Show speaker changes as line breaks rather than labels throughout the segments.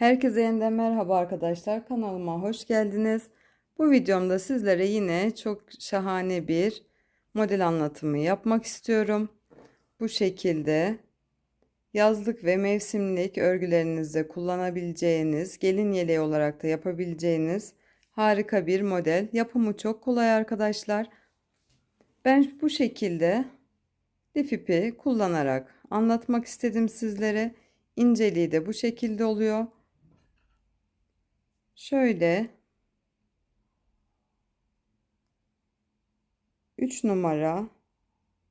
Herkese yeniden merhaba arkadaşlar. Kanalıma hoş geldiniz. Bu videomda sizlere yine çok şahane bir model anlatımı yapmak istiyorum. Bu şekilde yazlık ve mevsimlik örgülerinizde kullanabileceğiniz, gelin yeleği olarak da yapabileceğiniz harika bir model. Yapımı çok kolay arkadaşlar. Ben bu şekilde lif ipi kullanarak anlatmak istedim sizlere. İnceliği de bu şekilde oluyor. Şöyle 3 numara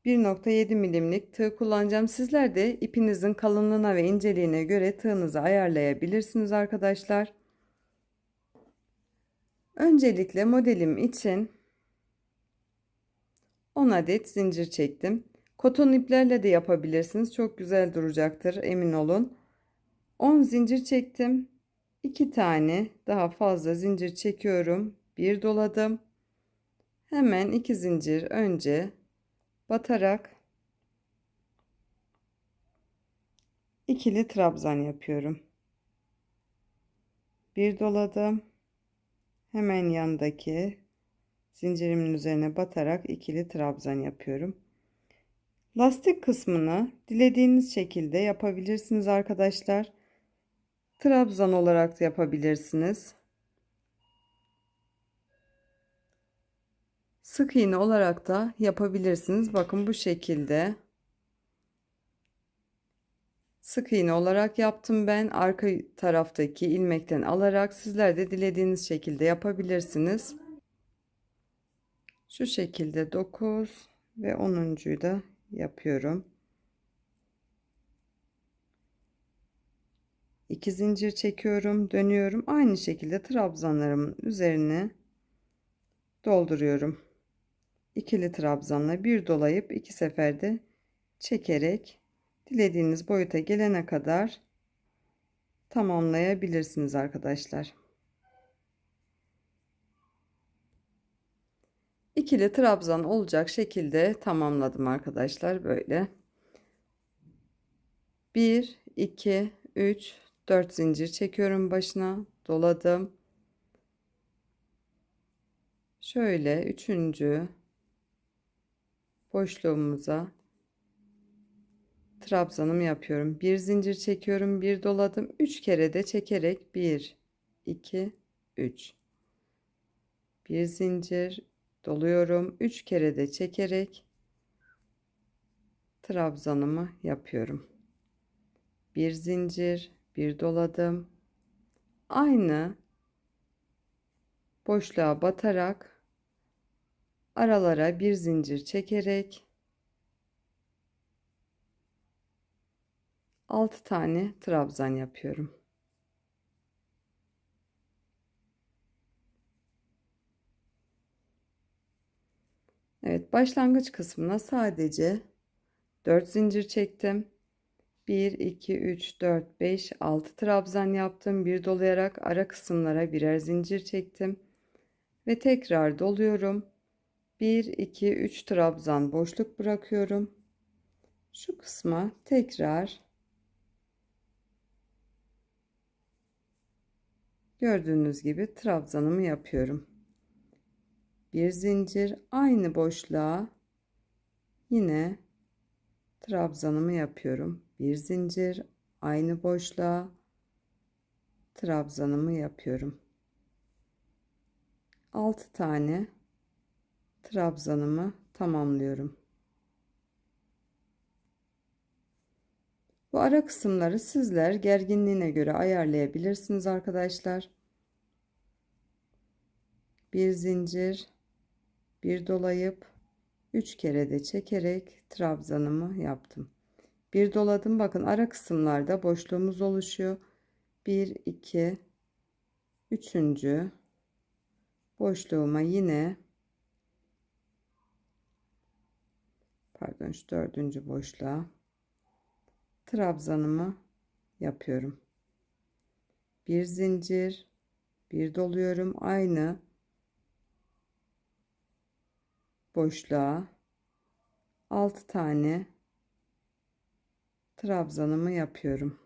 1.7 milimlik tığ kullanacağım. Sizler de ipinizin kalınlığına ve inceliğine göre tığınızı ayarlayabilirsiniz arkadaşlar. Öncelikle modelim için 10 adet zincir çektim. Koton iplerle de yapabilirsiniz. Çok güzel duracaktır emin olun. 10 zincir çektim. 2 tane daha fazla zincir çekiyorum. Bir doladım. Hemen 2 zincir önce batarak ikili trabzan yapıyorum. Bir doladım. Hemen yandaki zincirimin üzerine batarak ikili trabzan yapıyorum. Lastik kısmını dilediğiniz şekilde yapabilirsiniz arkadaşlar. Trabzan olarak da yapabilirsiniz. Sık iğne olarak da yapabilirsiniz. Bakın bu şekilde. Sık iğne olarak yaptım ben. Arka taraftaki ilmekten alarak sizler de dilediğiniz şekilde yapabilirsiniz. Şu şekilde 9 ve 10'uncuyu da yapıyorum. 2 zincir çekiyorum, dönüyorum. Aynı şekilde trabzanlarımın üzerine dolduruyorum. İkili trabzanla bir dolayıp iki seferde çekerek dilediğiniz boyuta gelene kadar tamamlayabilirsiniz arkadaşlar. İkili trabzan olacak şekilde tamamladım arkadaşlar böyle. 1 2 3 4 zincir çekiyorum başına. Doladım. Şöyle üçüncü boşluğumuza trabzanımı yapıyorum. Bir zincir çekiyorum bir doladım. Üç kere de çekerek bir iki üç. Bir zincir doluyorum. Üç kere de çekerek trabzanımı yapıyorum. Bir zincir bir doladım aynı boşluğa batarak aralara bir zincir çekerek 6 tane trabzan yapıyorum. Evet başlangıç kısmına sadece 4 zincir çektim. 1 2 3 4 5 6 trabzan yaptım. Bir dolayarak ara kısımlara birer zincir çektim ve tekrar doluyorum. 1 2 3 trabzan boşluk bırakıyorum. Şu kısma tekrar gördüğünüz gibi trabzanımı yapıyorum. Bir zincir aynı boşluğa yine trabzanımı yapıyorum. Bir zincir aynı boşluğa trabzanımı yapıyorum. 6 tane trabzanımı tamamlıyorum. Bu ara kısımları sizler gerginliğine göre ayarlayabilirsiniz arkadaşlar. Bir zincir, bir dolayıp 3 kere de çekerek trabzanımı yaptım. Bir doladım bakın ara kısımlarda boşluğumuz oluşuyor. 1 2 3 boşluğuma yine pardon şu dördüncü boşluğa trabzanımı yapıyorum. Bir zincir, bir doluyorum aynı boşluğa 6 tane trabzanımı yapıyorum.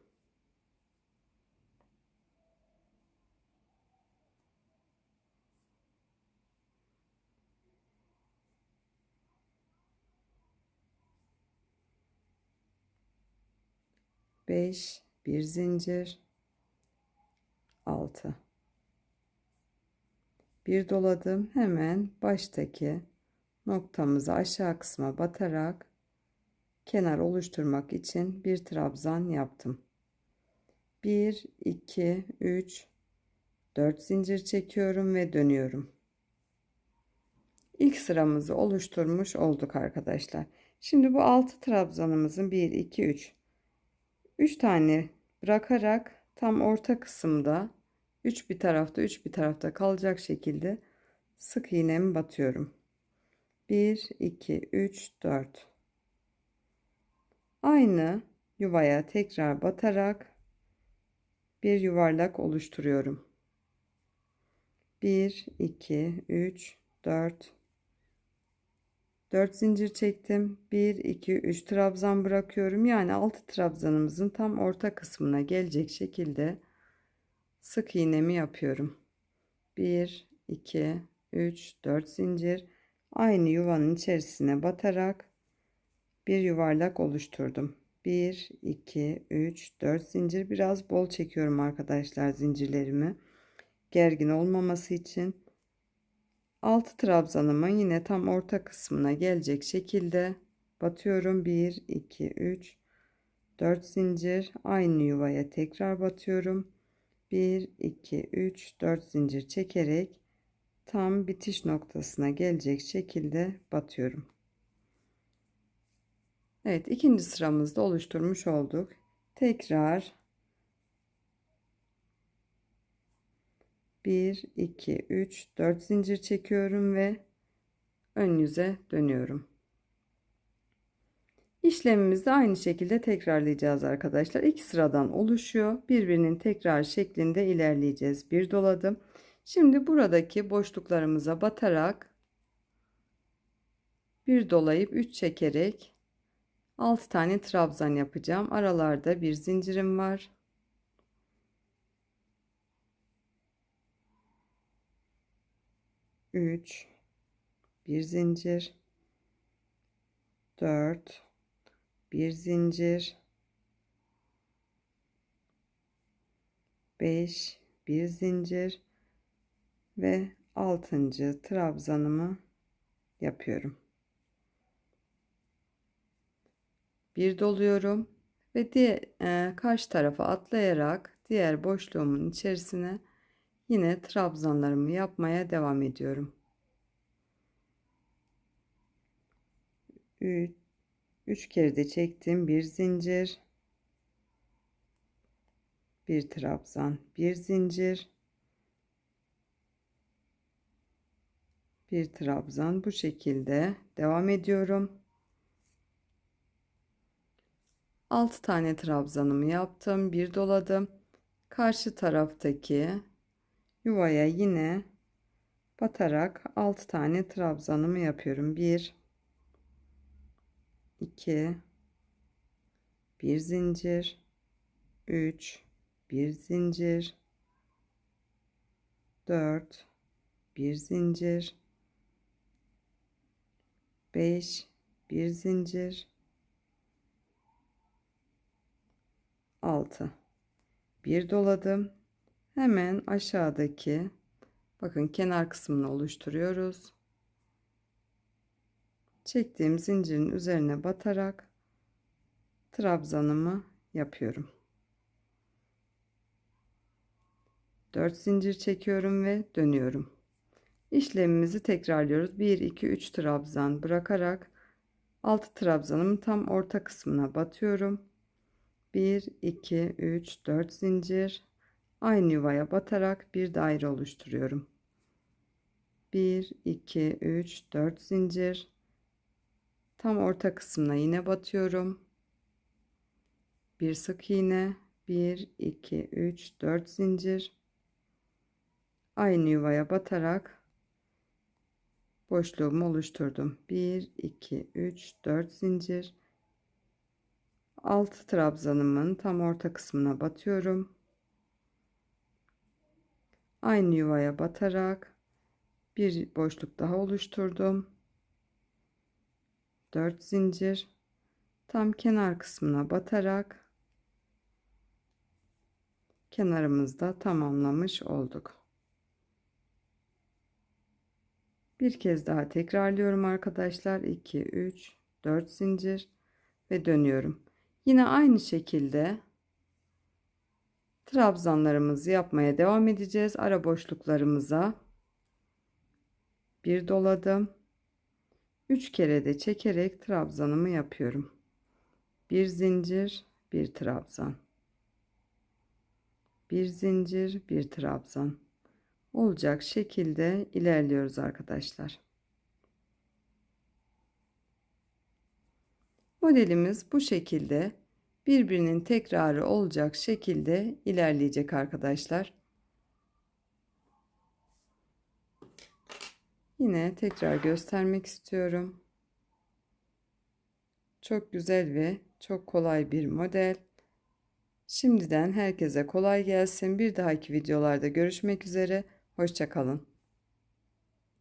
Beş, bir zincir, altı. Bir doladım hemen baştaki noktamızı aşağı kısma batarak kenar oluşturmak için bir trabzan yaptım. 1 2 3 4 zincir çekiyorum ve dönüyorum. İlk sıramızı oluşturmuş olduk arkadaşlar. Şimdi bu 6 trabzanımızın 1 2 3 3 tane bırakarak tam orta kısımda 3 bir tarafta 3 bir tarafta kalacak şekilde sık iğnemi batıyorum. 1 2 3 4 Aynı yuvaya tekrar batarak bir yuvarlak oluşturuyorum. 1 2 3 4 4 zincir çektim. 1 2 3 trabzan bırakıyorum. Yani 6 trabzanımızın tam orta kısmına gelecek şekilde sık iğnemi yapıyorum. 1 2 3 4 zincir aynı yuvanın içerisine batarak bir yuvarlak oluşturdum. 1 2 3 4 zincir. Biraz bol çekiyorum arkadaşlar zincirlerimi. Gergin olmaması için. 6 trabzanımın yine tam orta kısmına gelecek şekilde batıyorum. 1 2 3 4 zincir. Aynı yuvaya tekrar batıyorum. 1 2 3 4 zincir çekerek tam bitiş noktasına gelecek şekilde batıyorum Evet ikinci sıramızda oluşturmuş olduk tekrar 1 2 3 4 zincir çekiyorum ve ön yüze dönüyorum. İşlemimizi aynı şekilde tekrarlayacağız arkadaşlar. İki sıradan oluşuyor. Birbirinin tekrar şeklinde ilerleyeceğiz. Bir doladım. Şimdi buradaki boşluklarımıza batarak bir dolayıp 3 çekerek 6 tane trabzan yapacağım. Aralarda bir zincirim var. 3 bir zincir 4 bir zincir 5 bir zincir ve 6. trabzanımı yapıyorum. Bir doluyorum ve diğer e, karşı tarafa atlayarak diğer boşluğumun içerisine Yine trabzanlarımı yapmaya devam ediyorum. 3 3 kere de çektim. Bir zincir. Bir trabzan, bir zincir. Bir trabzan bu şekilde devam ediyorum. 6 tane trabzanımı yaptım. Bir doladım. Karşı taraftaki yuvaya yine batarak 6 tane trabzanımı yapıyorum. 1 2 bir zincir 3 bir zincir 4 bir zincir 5 bir zincir 6 bir doladım Hemen aşağıdaki bakın kenar kısmını oluşturuyoruz. Çektiğim zincirin üzerine batarak trabzanımı yapıyorum. 4 zincir çekiyorum ve dönüyorum. İşlemimizi tekrarlıyoruz. 1 2 3 trabzan bırakarak 6 trabzanımın tam orta kısmına batıyorum. 1 2 3 4 zincir aynı yuvaya batarak bir daire oluşturuyorum. 1 2 3 4 zincir tam orta kısmına yine batıyorum. Bir sık iğne 1 2 3 4 zincir aynı yuvaya batarak boşluğumu oluşturdum. 1 2 3 4 zincir 6 trabzanımın tam orta kısmına batıyorum aynı yuvaya batarak bir boşluk daha oluşturdum 4 zincir tam kenar kısmına batarak kenarımızda tamamlamış olduk. Bir kez daha tekrarlıyorum arkadaşlar. 2, 3, 4 zincir ve dönüyorum. Yine aynı şekilde trabzanlarımızı yapmaya devam edeceğiz. Ara boşluklarımıza bir doladım. 3 kere de çekerek trabzanımı yapıyorum. Bir zincir, bir trabzan. Bir zincir, bir trabzan. Olacak şekilde ilerliyoruz arkadaşlar. Modelimiz bu şekilde birbirinin tekrarı olacak şekilde ilerleyecek arkadaşlar. Yine tekrar göstermek istiyorum. Çok güzel ve çok kolay bir model. Şimdiden herkese kolay gelsin. Bir dahaki videolarda görüşmek üzere. Hoşçakalın.